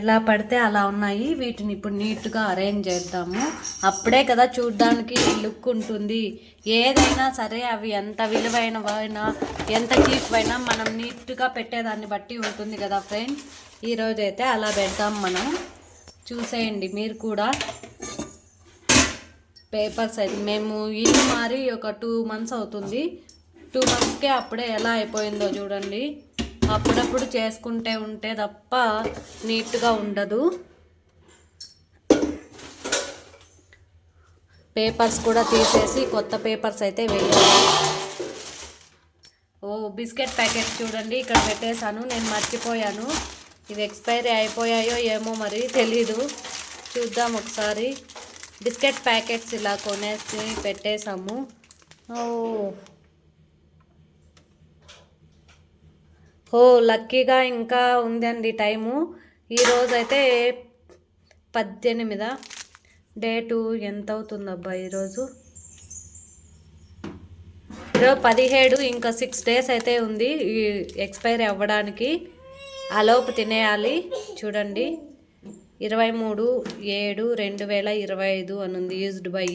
ఎలా పడితే అలా ఉన్నాయి. వీటిని ఇప్పుడు నీట్గా అరేంజ్ చేద్దాము. అప్పుడే కదా చూడ్డానికి లుక్ ఉంటుంది. ఏదైనా సరే అవి ఎంత విలువైనవైనా ఎంత చీప్ అయినా మనం నీట్గా పెట్టేదాన్ని బట్టి ఉంటుంది కదా ఫ్రెండ్స్. ఈరోజు అయితే అలా పెడతాం మనం. చూసేయండి మీరు కూడా. పేపర్స్ అయితే మేము ఇల్లు మారి ఒక టూ మంత్స్ అవుతుంది. టూ మంత్స్కే అప్పుడే ఎలా అయిపోయిందో చూడండి. అప్పుడప్పుడు చేసుకుంటే ఉంటే తప్ప నీట్గా ఉండదు. పేపర్స్ కూడా తీసేసి కొత్త పేపర్స్ అయితే వేయాలి. ఓ బిస్కెట్ ప్యాకెట్ చూడండి ఇక్కడ పెట్టేశాను నేను మర్చిపోయాను. ఇవి ఎక్స్పైరీ అయిపోయాయో ఏమో మరి తెలీదు. చూద్దాం ఒకసారి. బిస్కెట్ ప్యాకెట్స్ ఇలా కొనేసి పెట్టేశాము. ఓ ఓ లక్కీగా ఇంకా ఉందండి టైము. ఈరోజు అయితే పద్దెనిమిదా? డేటు ఎంత అవుతుందబ్బా ఈరోజు? ఈరోజు పదిహేడు ఇంకా సిక్స్ డేస్ అయితే ఉంది ఈ ఎక్స్పైర్ అవ్వడానికి. అలోపు తినేయాలి. చూడండి. ఇరవై మూడు ఏడు రెండు వేల ఇరవై ఐదు అని ఉంది యూజ్డ్ బై.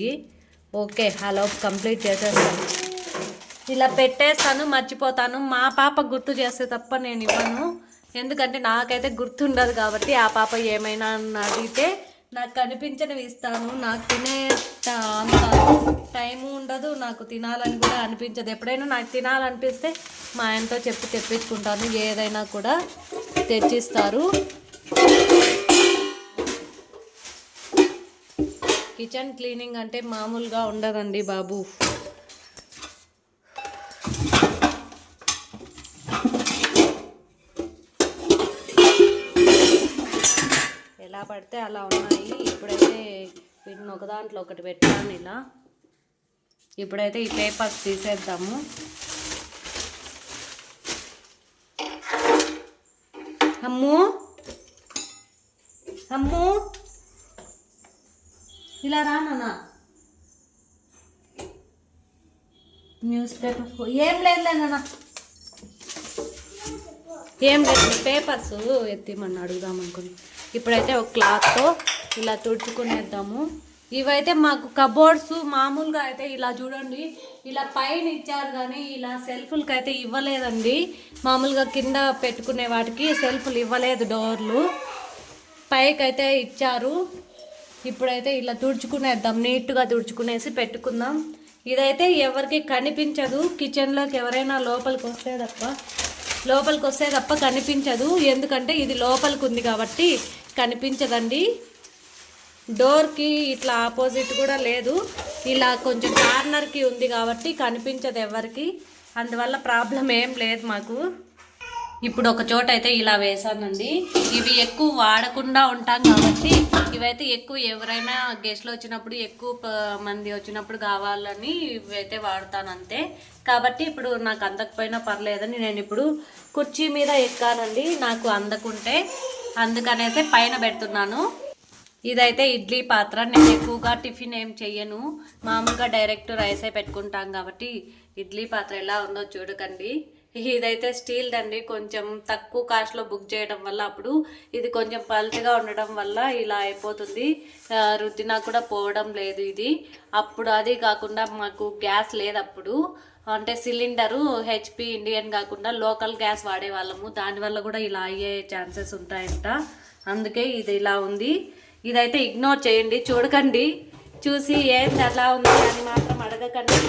ఓకే అలోపు కంప్లీట్ చేసేస్తాను. ఇలా పెట్టేస్తాను మర్చిపోతాను. మా పాప గుర్తు చేస్తే తప్ప నేను ఇవ్వను. ఎందుకంటే నాకైతే గుర్తుండదు కాబట్టి ఆ పాప ఏమైనా అని అడిగితే నాకు కనిపించనివి ఇస్తాను. నాకు తినే అంత టైము ఉండదు. నాకు తినాలని కూడా అనిపించదు. ఎప్పుడైనా నాకు తినాలనిపిస్తే మా ఆయనతో చెప్పి తెప్పించుకుంటాను. ఏదైనా కూడా తెచ్చిస్తారు. కిచెన్ క్లీనింగ్ అంటే మామూలుగా ఉండదండి బాబు ఎలా పడితే అలా ఉన్నాయి. ఇప్పుడైతే వీటిని ఒక దాంట్లో ఒకటి పెట్టాను ఇలా. ఇప్పుడైతే ఈ పేపర్స్ తీసేద్దాము. అమ్ము! అమ్ము! ఇలా రానా న్యూస్ పేపర్ ఏం లేదులేనా ఏం లేదు పేపర్స్ ఎత్తిమని అడుగుదాం అనుకుని ఇప్పుడైతే ఒక క్లాత్తో ఇలా తుడుచుకునేద్దాము. ఇవైతే మాకు కబోర్డ్స్ మామూలుగా అయితే ఇలా చూడండి ఇలా పైన ఇచ్చారు కానీ ఇలా సెల్ఫ్లకి అయితే ఇవ్వలేదండి. మామూలుగా కింద పెట్టుకునే వాటికి సెల్ఫ్లు ఇవ్వలేదు డోర్లు. పైకి అయితే ఇచ్చారు. ఇప్పుడైతే ఇలా తుడుచుకునేద్దాం నీట్గా తుడుచుకునేసి పెట్టుకుందాం. ఇదైతే ఎవరికి కనిపించదు కిచెన్లోకి ఎవరైనా లోపలికి వస్తే తప్ప లోపలికి వస్తే తప్ప కనిపించదు. ఎందుకంటే ఇది లోపలికి ఉంది కాబట్టి కనిపించదండి. డోర్కి ఇట్లా ఆపోజిట్ కూడా లేదు. ఇలా కొంచెం కార్నర్కి ఉంది కాబట్టి కనిపించదు ఎవరికి అందువల్ల ప్రాబ్లం ఏం లేదు మాకు. ఇప్పుడు ఒక చోట అయితే ఇలా వేసానండి ఇవి ఎక్కువ వాడకుండా ఉంటాం కాబట్టి ఇవైతే ఎక్కువ ఎవరైనా గెస్ట్లు వచ్చినప్పుడు ఎక్కువ మంది వచ్చినప్పుడు కావాలని ఇవైతే వాడతాను అంతే కాబట్టి ఇప్పుడు నాకు అందకపోయినా పర్లేదని నేను ఇప్పుడు కుర్చీ మీద ఎక్కానండి నాకు అందకుంటే. అందుకనేసి పైన పెడుతున్నాను. ఇదైతే ఇడ్లీ పాత్ర. నేను ఎక్కువగా టిఫిన్ ఏం చెయ్యను. మామూలుగా డైరెక్ట్ రైసే పెట్టుకుంటాం కాబట్టి ఇడ్లీ పాత్ర ఎలా ఉందో చూడకండి. ఇదైతే స్టీల్ దండి. కొంచెం తక్కువ కాస్ట్లో బుక్ చేయడం వల్ల అప్పుడు ఇది కొంచెం పల్చగా ఉండడం వల్ల ఇలా అయిపోతుంది. రుద్దినా కూడా పోవడం లేదు ఇది. అప్పుడు అది కాకుండా మాకు గ్యాస్ లేదు అప్పుడు. అంటే సిలిండరు హెచ్పి ఇండియన్ కాకుండా లోకల్ గ్యాస్ వాడేవాళ్ళము. దానివల్ల కూడా ఇలా అయ్యే ఛాన్సెస్ ఉంటాయంట. అందుకే ఇది ఇలా ఉంది. ఇదైతే ఇగ్నోర్ చేయండి. చూడకండి. చూసి ఏంది అలా ఉంది అని మాత్రం అడగకండి.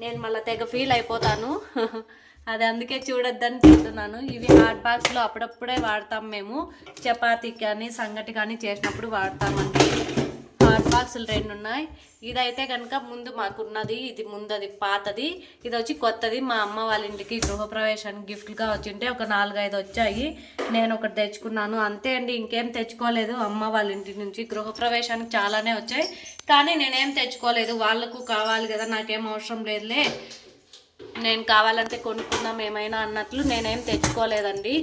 నేను మళ్ళీ తెగ ఫీల్ అయిపోతాను. అది అందుకే చూడొద్దని చెప్తున్నాను ఇవి హాట్ బాక్స్లో అప్పుడప్పుడే వాడతాం మేము. చపాతీ కానీ సంగటి కానీ చేసినప్పుడు వాడతామండి. బాక్సులు రెండు ఉన్నాయి ఇదైతే కనుక ముందు మాకున్నది ఇది ముందది పాతది. ఇది వచ్చి కొత్తది. మా అమ్మ వాళ్ళ ఇంటికి గృహప్రవేశానికి గిఫ్ట్గా వచ్చింటే ఒక నాలుగైదు వచ్చాయి. నేను ఒకటి తెచ్చుకున్నాను. అంతే అండి ఇంకేం తెచ్చుకోలేదు. అమ్మ వాళ్ళ ఇంటి నుంచి గృహప్రవేశానికి చాలానే వచ్చాయి. కానీ నేనేం తెచ్చుకోలేదు. వాళ్ళకు కావాలి కదా నాకేం అవసరం లేదులే. నేను కావాలంటే కొనుక్కుందాం ఏమైనా అన్నట్లు నేనేం తెచ్చుకోలేదండి.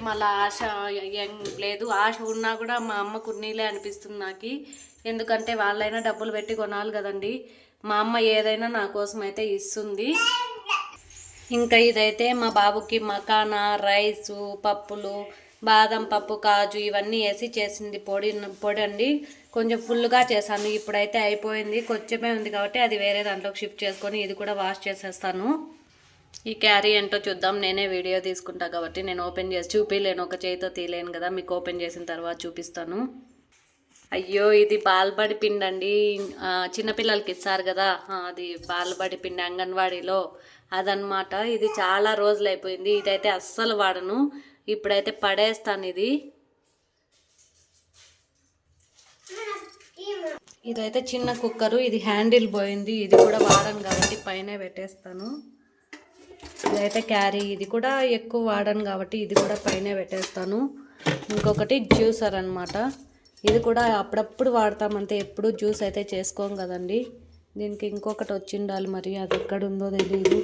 నాకేం అలా ఆశ ఏం లేదు. ఆశ ఉన్నా కూడా మా అమ్మకు కున్నీలే అనిపిస్తుంది నాకు. ఎందుకంటే వాళ్ళైనా డబ్బులు పెట్టి కొనాలి కదండి. మా అమ్మ ఏదైనా నా కోసం అయితే ఇస్తుంది. ఇంకా ఇదైతే మా బాబుకి మకానా రైసు పప్పులు బాదం పప్పు కాజు ఇవన్నీ వేసి చేసింది పొడి పొడి అండి కొంచెం ఫుల్గా చేశాను. ఇప్పుడైతే అయిపోయింది. కొంచెమే ఉంది కాబట్టి అది వేరే దాంట్లోకి షిఫ్ట్ చేసుకొని ఇది కూడా వాష్ చేసేస్తాను. ఈ క్యారీ ఏంటో చూద్దాం. నేనే వీడియో తీసుకుంటా కాబట్టి నేను ఓపెన్ చేసి చూపించలేను ఒక చేయితో తీయలేను కదా. మీకు ఓపెన్ చేసిన తర్వాత చూపిస్తాను. అయ్యో ఇది బాల్బడి పిండి అండి చిన్నపిల్లలకి ఇస్తారు కదా. అది బాల్బడి పిండి అంగన్వాడీలో. అదనమాట ఇది చాలా రోజులు అయిపోయింది ఇదైతే అస్సలు వాడను. ఇప్పుడైతే పడేస్తాను ఇది. ఇదైతే చిన్న కుక్కరు. ఇది హ్యాండిల్ పోయింది. ఇది కూడా వాడను కాబట్టి పైన పెట్టేస్తాను. ఇదైతే క్యారీ. ఇది కూడా ఎక్కువ వాడను కాబట్టి ఇది కూడా పైన పెట్టేస్తాను. ఇంకొకటి జ్యూసర్ అన్నమాట. ఇది కూడా అప్పుడప్పుడు వాడతామంతే ఎప్పుడు జ్యూస్ అయితే చేసుకోం కదండి. దీనికి ఇంకొకటి వచ్చిండాలి మరి. అది ఎక్కడుందో తెలియదు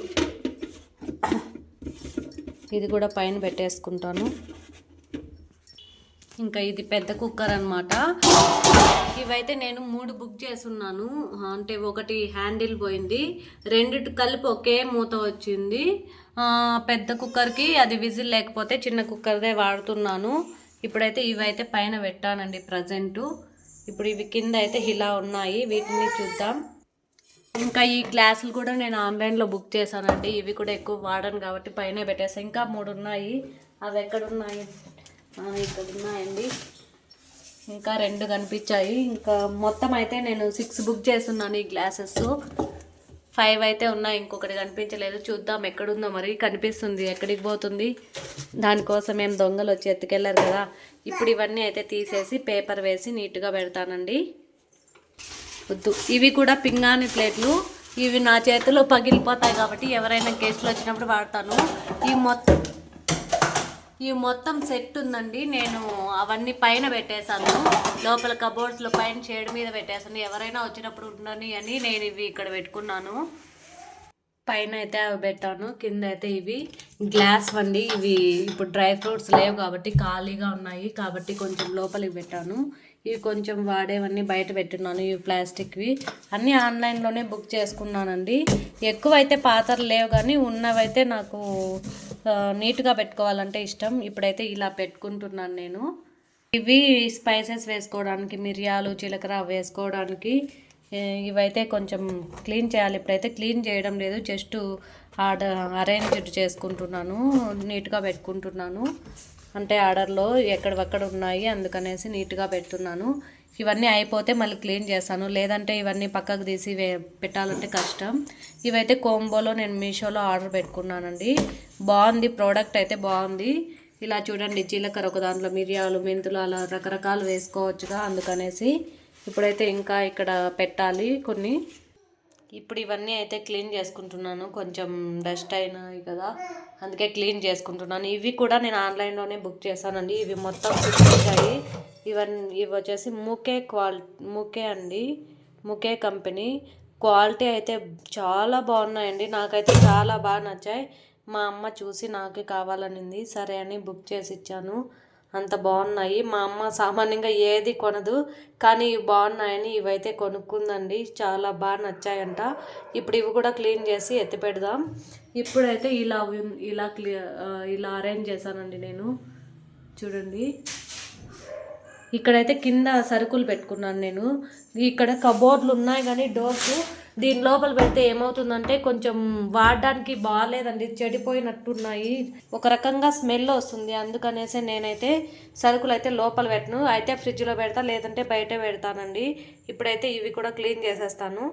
ఇది కూడా పైన పెట్టేసుకుంటాను. ఇంకా ఇది పెద్ద కుక్కర్ అనమాట ఇవైతే నేను మూడు బుక్ చేసున్నాను. అంటే ఒకటి హ్యాండిల్ పోయింది. రెండిటి కలిపి ఒకే మూత వచ్చింది. పెద్ద కుక్కర్కి అది విజిల్ లేకపోతే చిన్న కుక్కర్దే వాడుతున్నాను. ఇప్పుడైతే ఇవైతే పైన పెట్టానండి ప్రజెంటు. ఇప్పుడు ఇవి కింద అయితే ఇలా ఉన్నాయి. వీటిని చూద్దాం. ఇంకా ఈ గ్లాసులు కూడా నేను ఆన్లైన్లో బుక్ చేశానండి. ఇవి కూడా ఎక్కువ వాడను కాబట్టి పైన పెట్టేస్తాను ఇంకా మూడు ఉన్నాయి. అవి ఎక్కడున్నాయి? ఇక్కడ ఉన్నాయండి. ఇంకా రెండు కనిపించాయి. ఇంకా మొత్తం అయితే నేను సిక్స్ బుక్ చేస్తున్నాను ఈ గ్లాసెస్. ఫైవ్ అయితే ఉన్నాయి ఇంకొకటి కనిపించలేదు. చూద్దాం ఎక్కడుందో మరి. కనిపిస్తుంది ఎక్కడికి పోతుంది. దానికోసం ఏం దొంగలు వచ్చి ఎత్తుకెళ్ళారు కదా. ఇప్పుడు ఇవన్నీ అయితే తీసేసి పేపర్ వేసి నీట్గా పెడతానండి. వద్దు. ఇవి కూడా పింగాణి ప్లేట్లు. ఇవి నా చేతిలో పగిలిపోతాయి కాబట్టి ఎవరైనా గెస్ట్లు వచ్చినప్పుడు వాడతాను. ఈ మొత్తం ఈ మొత్తం సెట్ ఉందండి. నేను అవన్నీ పైన పెట్టేశాను. లోపల కబోర్డ్స్లో పైన షేడ్ మీద పెట్టేశాను. ఎవరైనా వచ్చినప్పుడు ఉండని అని నేను ఇవి ఇక్కడ పెట్టుకున్నాను. పైన అయితే అవి పెట్టాను కింద అయితే ఇవి గ్లాస్ వండి ఇవి ఇప్పుడు డ్రై ఫ్రూట్స్ లేవు కాబట్టి ఖాళీగా ఉన్నాయి కాబట్టి కొంచెం లోపలికి పెట్టాను. ఇవి కొంచెం వాడేవన్నీ బయట పెట్టున్నాను ఇవి ప్లాస్టిక్వి. అన్నీ ఆన్లైన్లోనే బుక్ చేసుకున్నానండి. ఎక్కువ అయితే పాత్రలు లేవు కానీ ఉన్నవైతే నాకు నీట్గా పెట్టుకోవాలంటే ఇష్టం. ఇప్పుడైతే ఇలా పెట్టుకుంటున్నాను నేను. ఇవి స్పైసెస్ వేసుకోవడానికి మిరియాలు జీలకర్ర వేసుకోవడానికి ఇవైతే కొంచెం క్లీన్ చేయాలి. ఇప్పుడైతే క్లీన్ చేయడం లేదు. జస్ట్ ఆర్డర్ అరేంజ్డ్ చేసుకుంటున్నాను. నీట్గా పెట్టుకుంటున్నాను. అంటే ఆర్డర్లో ఎక్కడవక్కడ ఉన్నాయి అందుకనేసి నీట్గా పెడుతున్నాను. ఇవన్నీ అయిపోతే మళ్ళీ క్లీన్ చేస్తాను. లేదంటే ఇవన్నీ పక్కకు తీసి వే పెట్టాలంటే కష్టం. ఇవైతే కోంబోలో నేను మీషోలో ఆర్డర్ పెట్టుకున్నానండి. బాగుంది. ప్రోడక్ట్ అయితే బాగుంది. ఇలా చూడండి. జీలకర్ర ఒక దాంట్లో మిరియాలు మెంతులు అలా రకరకాలు వేసుకోవచ్చుగా అందుకనేసి ఇప్పుడైతే ఇంకా ఇక్కడ పెట్టాలి కొన్ని. ఇప్పుడు ఇవన్నీ అయితే క్లీన్ చేసుకుంటున్నాను. కొంచెం డస్ట్ అయినాయి కదా అందుకే క్లీన్ చేసుకుంటున్నాను. ఇవి కూడా నేను ఆన్లైన్లోనే బుక్ చేశానండి. ఇవి మొత్తం ఫిక్స్ వచ్చాయి ఇవన్నీ ఇవి వచ్చేసి ముకే క్వాల్ ముకే అండి. ముకే కంపెనీ. క్వాలిటీ అయితే చాలా బాగున్నాయండి. నాకైతే చాలా బాగా నచ్చాయి. మా అమ్మ చూసి నాకే కావాలనింది. సరే అని బుక్ చేసి ఇచ్చాను. అంత బాగున్నాయి. మా అమ్మ సామాన్యంగా ఏది కొనదు. కానీ ఇవి బాగున్నాయని ఇవైతే కొనుక్కుందండి. చాలా బాగా నచ్చాయంట. ఇప్పుడు ఇవి కూడా క్లీన్ చేసి ఎత్తి పెడదాం. ఇప్పుడైతే ఇలా ఇలా క్లీ ఇలా అరేంజ్ చేశానండి నేను. చూడండి. ఇక్కడైతే కింద సరుకులు పెట్టుకున్నాను నేను. ఇక్కడ కబోర్డ్లు ఉన్నాయి కానీ డోర్స్ దీని లోపల పెడితే ఏమవుతుందంటే కొంచెం వాడడానికి బాగాలేదండి చెడిపోయినట్టున్నాయి. ఒక రకంగా స్మెల్ వస్తుంది. అందుకనేసి నేనైతే సరుకులు అయితే లోపల పెట్టను. అయితే ఫ్రిడ్జ్లో పెడతా లేదంటే బయట పెడతానండి. ఇప్పుడైతే ఇవి కూడా క్లీన్ చేసేస్తాను.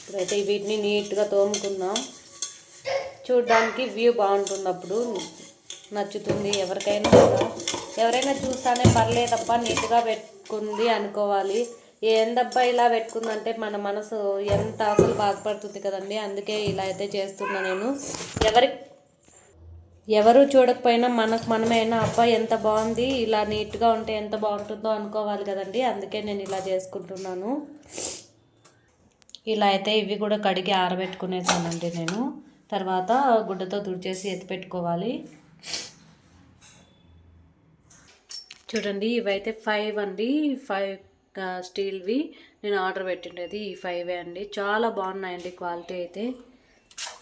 ఇప్పుడైతే వీటిని నీట్గా తోముకుందాం. చూడడానికి వ్యూ బాగుంటుంది అప్పుడు. నచ్చుతుంది ఎవరికైనా కూడా. ఎవరైనా చూస్తానే పర్లేదబ్బా నీట్గా పెట్టుకుంది అనుకోవాలి. ఏందబ్బా ఇలా పెట్టుకుందంటే మన మనసు ఎంత అసలు బాధపడుతుంది కదండి. అందుకే ఇలా అయితే చేస్తున్నా నేను. ఎవరి ఎవరు చూడకపోయినా మనకు మనమైనా అబ్బా ఎంత బాగుంది ఇలా నీట్గా ఉంటే ఎంత బాగుంటుందో అనుకోవాలి కదండి. అందుకే నేను ఇలా చేసుకుంటున్నాను. ఇలా అయితే ఇవి కూడా కడిగి ఆరబెట్టుకునేసానండి నేను. తర్వాత గుడ్డతో తుడిచేసి ఎత్తి పెట్టుకోవాలి చూడండి ఇవైతే ఫైవ్ అండి. ఫైవ్ స్టీల్వి. నేను ఆర్డర్ పెట్టిండేది ఈ ఫైవే అండి. చాలా బాగున్నాయండి క్వాలిటీ అయితే.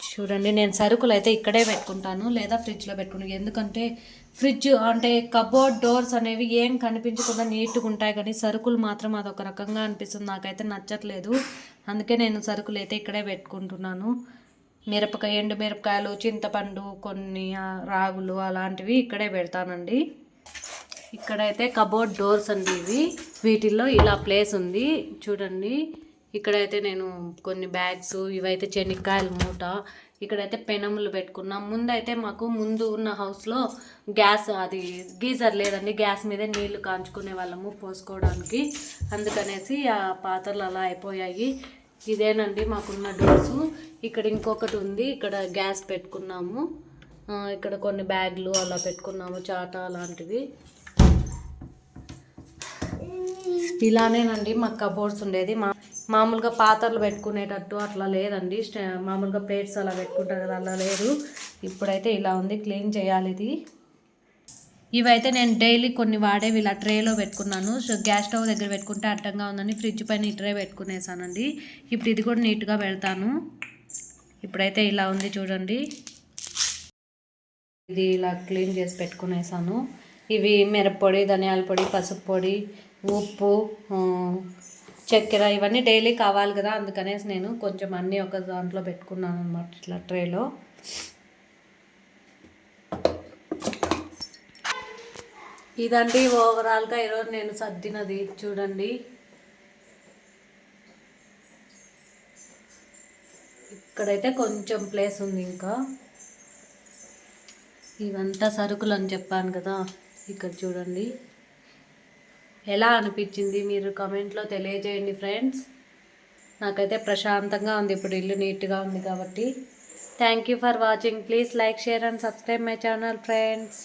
చూడండి నేను సరుకులు అయితే ఇక్కడే పెట్టుకుంటాను లేదా ఫ్రిడ్జ్లో పెట్టుకుంటాను. ఎందుకంటే ఫ్రిడ్జ్ అంటే కబోర్డ్ డోర్స్ అనేవి ఏం కనిపించకుండా నీట్గా ఉంటాయి కానీ సరుకులు మాత్రం అదొక రకంగా అనిపిస్తుంది. నాకైతే నచ్చట్లేదు. అందుకే నేను సరుకులు అయితే ఇక్కడే పెట్టుకుంటున్నాను. మిరపకాయ ఎండు మిరపకాయలు చింతపండు కొన్ని రాగులు అలాంటివి ఇక్కడే పెడతానండి. ఇక్కడైతే కబోర్డ్ డోర్స్ అండి ఇవి. వీటిల్లో ఇలా ప్లేస్ ఉంది. చూడండి. ఇక్కడైతే నేను కొన్ని బ్యాగ్స్ ఇవైతే చెనిక్కాయల మూట ఇక్కడైతే పెనములు పెట్టుకున్నాం. ముందైతే మాకు ముందు ఉన్న హౌస్లో గ్యాస్ అది గీజర్ లేదండి. గ్యాస్ మీదే నీళ్ళు కాంచుకునే వాళ్ళము పోసుకోవడానికి. అందుకనేసి ఆ పాత్రలు అలా అయిపోయాయి. ఇదేనండి మాకున్న డోర్స్. ఇక్కడ ఇంకొకటి ఉంది. ఇక్కడ గ్యాస్ పెట్టుకున్నాము. ఇక్కడ కొన్ని బ్యాగ్లు అలా పెట్టుకున్నాము చాటా అలాంటివి. ఇలానేనండి మాకు కబోర్డ్స్ ఉండేది. మా మామూలుగా పాత్రలు పెట్టుకునేటట్టు అట్లా లేదండి. మామూలుగా ప్లేట్స్ అలా పెట్టుకుంటారు కదా అలా లేదు. ఇప్పుడైతే ఇలా ఉంది క్లీన్ చేయాలి ఇది. ఇవైతే నేను డైలీ కొన్ని వాడేవి ఇలా ట్రేలో పెట్టుకున్నాను. సో గ్యాస్ స్టవ్ దగ్గర పెట్టుకుంటే అడ్డంగా ఉందని ఫ్రిడ్జ్ పైన ఈ ట్రే పెట్టుకునేసానండి. ఇప్పుడు ఇది కూడా నీట్గా పెడతాను. ఇప్పుడైతే ఇలా ఉంది చూడండి. ఇది ఇలా క్లీన్ చేసి పెట్టుకునేసాను. ఇవి మిరప్పొడి ధనియాల పొడి పసుపు పొడి ఉప్పు చక్కెర ఇవన్నీ డైలీ కావాలి కదా అందుకనేసి నేను కొంచెం అన్నీ ఒక దాంట్లో పెట్టుకున్నాను అనమాట ఇట్లా ట్రేలో. ఇదండి ఓవరాల్గా ఈరోజు నేను సర్దినది చూడండి. ఇక్కడైతే కొంచెం ప్లేస్ ఉంది ఇంకా. ఇవంతా సరుకులు అని చెప్పాను కదా ఇక్కడ చూడండి. ఎలా అనిపించింది మీరు కమెంట్లో తెలియజేయండి ఫ్రెండ్స్. నాకైతే ప్రశాంతంగా ఉంది ఇప్పుడు ఇల్లు నీట్గా ఉంది కాబట్టి. Thank you for watching please like share and subscribe my channel friends